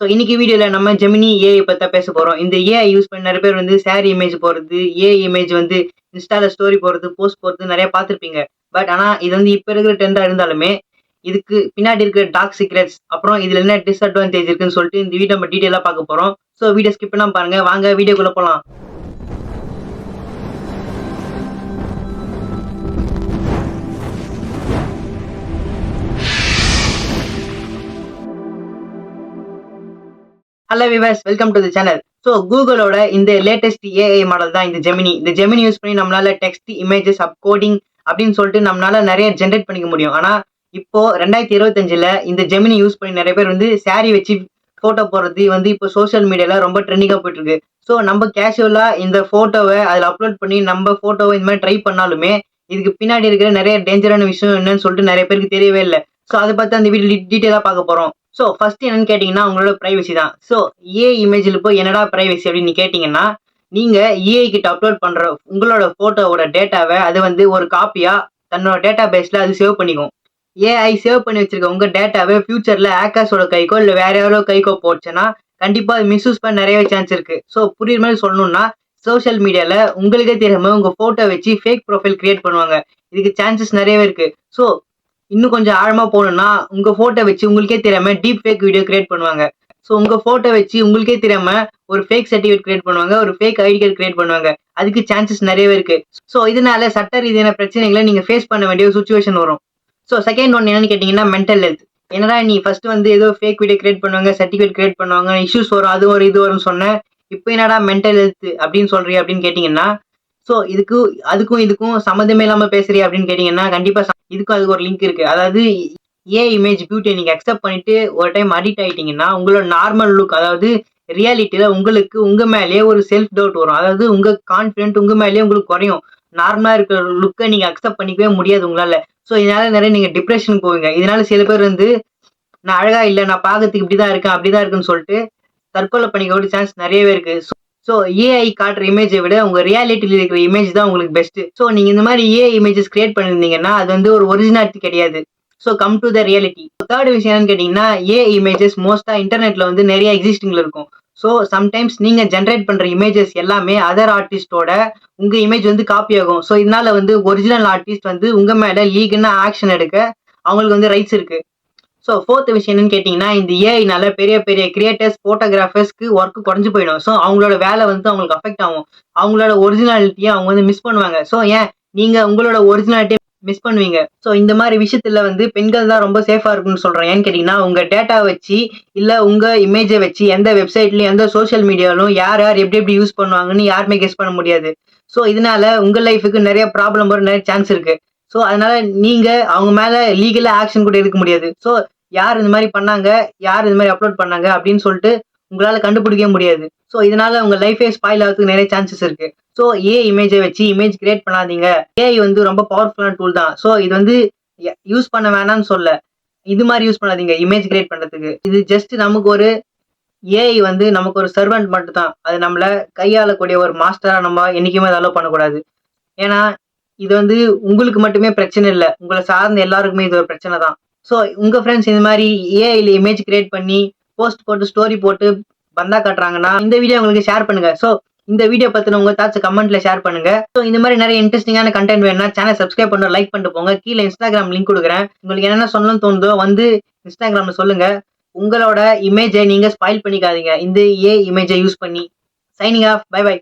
So இன்னைக்கு வீடியோவில் நம்ம ஜெமினி ஏஐ பற்றி பேச போகிறோம் இந்த ஏஐ யூஸ் பண்ணி நிறைய பேர் வந்து சேரீ இமேஜ் போகிறது ஏஐ இமேஜ் வந்து இன்ஸ்டால ஸ்டோரி போகிறது போஸ்ட் போகிறது நிறையா பார்த்துருப்பீங்க. பட் ஆனால் இது வந்து இப்போ இருக்கிற ட்ரெண்டாக இருந்தாலுமே இதுக்கு பின்னாடி இருக்கிற டார்க் சீக்ரெட்ஸ் அப்புறம் இதில் என்ன டிஸ்அட்வான்டேஜ் இருக்குன்னு சொல்லிட்டு இந்த வீடியோ நம்ம டீட்டெயிலாக பார்க்க போகிறோம் ஸோ வீடியோ ஸ்கிப் பண்ணாம பாருங்கள் வாங்க வீடியோக்குள்ளே போகலாம் hello viewers welcome to the channel so கூகுளோட இந்த லேட்டஸ்ட் ஏஐ மாடல் தான் இந்த ஜெமினி இந்த ஜெமினி யூஸ் பண்ணி நம்மளால டெக்ஸ்ட் இமேஜஸ் அப் கோடிங் அப்படின்னு சொல்லிட்டு நம்மளால நிறைய ஜென்ரேட் பண்ணிக்க முடியும். ஆனால் இப்போ ரெண்டாயிரத்தி இருபத்தஞ்சில் இந்த ஜெமினி யூஸ் பண்ணி நிறைய பேர் வந்து சாரி வச்சு ஃபோட்டோ போடுறது வந்து இப்போ சோஷியல் மீடியாவில் ரொம்ப ட்ரெண்டிங்காக போயிட்டு இருக்கு. ஸோ நம்ம கேஷுவலாக இந்த ஃபோட்டோவை அதில் அப்லோட் பண்ணி நம்ம ஃபோட்டோவை இந்த மாதிரி ட்ரை பண்ணாலுமே இதுக்கு பின்னாடி இருக்கிற நிறைய டேஞ்சரான விஷயம் என்னன்னு சொல்லிட்டு நிறைய பேருக்கு தெரியவே இல்லை. ஸோ அதை பார்த்து அந்த வீடியோ டீட்டெயிலாக பார்க்க போகிறோம் ஸோ ஃபர்ஸ்ட் என்னன்னு கேட்டிங்கன்னா உங்களோட ப்ரைவசி தான். ஸோ ஏ இமேஜில் போய் என்னடா ப்ரைவசி அப்படின்னு கேட்டிங்கன்னா நீங்கள் ஏஐ கிட்ட அப்லோட் பண்ணுற உங்களோட ஃபோட்டோவோட டேட்டாவை அது வந்து ஒரு காப்பியாக தன்னோட டேட்டா பேஸில் அது சேவ் பண்ணிக்கும். ஏஐ சேவ் பண்ணி வச்சிருக்க உங்கள் டேட்டாவை ஃபியூச்சரில் ஹேக்கர்ஸோட கைக்கோ இல்லை வேற யாரோ கைக்கோ போச்சுன்னா கண்டிப்பாக அது மிஸ்யூஸ் பண்ண நிறைய சான்ஸ் இருக்குது ஸோ புரியுற மாதிரி சொல்லணும்னா சோஷியல் மீடியாவில் உங்களுக்கே தெரியாமல் உங்கள் ஃபோட்டோ வச்சு ஃபேக் ப்ரொஃபைல் கிரியேட் பண்ணுவாங்க. இதுக்கு சான்சஸ் நிறையவே இருக்குது ஸோ இன்னும் கொஞ்சம் ஆழமாக போகணும்னா உங்க ஃபோட்டோ வச்சு உங்களுக்கே தெரியாம டீப் ஃபேக் வீடியோ கிரியேட் பண்ணுவாங்க. ஸோ உங்க ஃபோட்டோ வச்சு உங்களுக்கே தெரியாம ஒரு ஃபேக் சர்டிஃபிகேட் கிரியேட் பண்ணுவாங்க ஒரு ஃபேக் ஐடி கார்டு கிரியேட் பண்ணுவாங்க. அதுக்கு சான்சஸ் நிறையவே இருக்கு. ஸோ இதனால சட்ட ரீதியான பிரச்சனைகளை நீங்க ஃபேஸ் பண்ண வேண்டிய ஒரு சுச்சுவேஷன் வரும். ஸோ செகண்ட் ஒன் என்னன்னு கேட்டிங்கன்னா மென்டல் ஹெல்த் என்னடா நீ ஃபர்ஸ்ட் வந்து ஏதோ ஃபேக் வீடியோ கிரியேட் பண்ணுவாங்க சர்டிஃபிகேட் கிரியேட் பண்ணுவாங்க இஷ்யூஸ் வரும் அது ஒரு இது வரும்னு சொன்னேன் இப்போ என்னடா மென்டல் ஹெல்த் அப்படின்னு சொல்றீ அப்படின்னு கேட்டீங்கன்னா ஸோ இதுக்கு அதுக்கும் இதுக்கும் சம்மந்தமே இல்லாமல் பேசுறிய அப்படின்னு கேட்டிங்கன்னா கண்டிப்பா இதுக்கும் அதுக்கு ஒரு லிங்க் இருக்கு. அதாவது ஏ இமேஜ் பியூட்டியை நீங்கள் அக்செப்ட் பண்ணிட்டு ஒரு டைம் அடிக்ட் ஆகிட்டீங்கன்னா உங்களோட நார்மல் லுக் அதாவது ரியாலிட்டியில் உங்களுக்கு உங்கள் மேலேயே ஒரு செல்ஃப் டவுட் வரும். அதாவது உங்கள் கான்ஃபிடென்ட் உங்கள் மேலேயே உங்களுக்கு குறையும். நார்மலாக இருக்கிற லுக்கை நீங்கள் அக்செப்ட் பண்ணிக்கவே முடியாது உங்களால். ஸோ இதனால நிறைய நீங்கள் டிப்ரெஷன் போவீங்க. இதனால சில பேர் வந்து நான் அழகாக இல்லை நான் பார்க்கறதுக்கு இப்படி தான் இருக்கேன் அப்படி தான் இருக்குன்னு சொல்லிட்டு தற்கொலை பண்ணிக்க சான்ஸ் நிறையவே இருக்கு. ஸோ ஏஐ காட்டுற இமேஜை விட உங்க ரியாலிட்டியில் இருக்கிற இமேஜ் தான் உங்களுக்கு பெஸ்ட் ஸோ நீங்க இந்த மாதிரி ஏஐ இமேஜஸ் கிரியேட் பண்ணிருந்தீங்கன்னா அது வந்து ஒரு ஒரிஜினாலிட்டி கிடையாது. So come to the reality third விஷயம் என்னன்னு கேட்டிங்கன்னா ஏ இமேஜஸ் மோஸ்டா இன்டர்நெட்ல வந்து நிறைய எக்ஸிஸ்டிங்ல இருக்கும். ஸோ சம்டைம்ஸ் நீங்க ஜென்ரேட் பண்ற இமேஜஸ் எல்லாமே அதர் ஆர்டிஸ்டோட உங்க இமேஜ் வந்து காப்பி ஆகும். ஸோ இதனால வந்து ஒரிஜினல் ஆர்டிஸ்ட் வந்து உங்க மேல லீக்னா ஆக்ஷன் எடுக்க அவங்களுக்கு வந்து ரைட்ஸ் இருக்கு. ஸோ ஃபோர்த் விஷயம் என்னன்னு கேட்டிங்கன்னா இந்த ஏஐனால பெரிய பெரிய கிரியேட்டர்ஸ் ஃபோட்டோகிராஃபர்ஸ்க்கு ஒர்க் குறைஞ்சு போயிடும். ஸோ அவங்களோட வேலை வந்து அவங்களுக்கு அஃபெக்ட் ஆகும். அவங்களோட ஒரிஜினாலிட்டியை அவங்க வந்து மிஸ் பண்ணுவாங்க. ஸோ ஏன்? நீங்கள் உங்களோட ஒரிஜினாலிட்டியை மிஸ் பண்ணுவீங்க. ஸோ இந்த மாதிரி விஷயத்துல வந்து பெண்கள் தான் ரொம்ப சேஃபாக இருக்குன்னு சொல்கிறேன் ஏன்னு கேட்டிங்கன்னா உங்கள் டேட்டா வச்சு இல்லை உங்கள் இமேஜை வச்சு எந்த வெப்சைட்லையும் எந்த சோஷியல் மீடியாலும் யார் யார் எப்படி எப்படி யூஸ் பண்ணுவாங்கன்னு யாருமே கெஸ் பண்ண முடியாது. ஸோ இதனால உங்கள் லைஃபுக்கு நிறைய ப்ராப்ளம் வர நிறைய சான்ஸ் இருக்குது ஸோ அதனால நீங்கள் அவங்க மேலே லீகலாக ஆக்ஷன் கூட எடுக்க முடியாது. ஸோ யார் இந்த மாதிரி பண்ணாங்க? யார் இந்த மாதிரி அப்லோட் பண்ணாங்க? அப்படின்னு சொல்லிட்டு உங்களால கண்டுபிடிக்க முடியாது. ஸோ இதனால உங்க லைஃபே ஸ்பாயில் ஆகிறதுக்கு நிறைய சான்சஸ் இருக்கு. ஸோ ஏ இமேஜை வச்சு இமேஜ் கிரியேட் பண்ணாதீங்க. ஏஐ வந்து ரொம்ப பவர்ஃபுல்லான டூல் தான். ஸோ இது வந்து யூஸ் பண்ண வேணாம்னு சொல்ல. இது மாதிரி யூஸ் பண்ணாதீங்க இமேஜ் கிரியேட் பண்ணுறதுக்கு இது ஜஸ்ட் நமக்கு ஒரு ஏஐ வந்து நமக்கு ஒரு சர்வெண்ட் மட்டும் தான் அது நம்மள கையாளக்கூடிய ஒரு மாஸ்டராக நம்ம என்னைக்குமே அதை அலோவ் பண்ணக்கூடாது. ஏன்னா இது வந்து உங்களுக்கு மட்டுமே பிரச்சனை இல்லை. உங்களை சார்ந்த எல்லாருக்குமே இது ஒரு பிரச்சனை தான் ஸோ உங்கள் ஃப்ரெண்ட்ஸ் இந்த மாதிரி ஏஐல இமேஜ் கிரியேட் பண்ணி போஸ்ட் போட்டு ஸ்டோரி போட்டு பந்தா காட்டுறாங்கன்னா இந்த வீடியோ உங்களுக்கு ஷேர் பண்ணுங்க. ஸோ இந்த வீடியோ பற்றின உங்கள் தாட்ஸ் கமெண்ட்ல ஷேர் பண்ணுங்க. ஸோ இந்த மாதிரி நிறைய இன்ட்ரெஸ்டிங்கான கண்டென்ட் வேணும்னா சேனல் சப்ஸ்கிரைப் பண்ண லைக் பண்ணிட்டு போங்க. கீழே இன்ஸ்டாகிராம் லிங்க் கொடுக்குறேன். உங்களுக்கு என்னென்ன சொல்லணும்னு தோணுதோ வந்து இன்ஸ்டாகிராம்ல சொல்லுங்க. உங்களோட இமேஜை நீங்கள் ஸ்பாயில் பண்ணிக்காதீங்க. இந்த ஏ இமேஜை யூஸ் பண்ணி. Signing off by by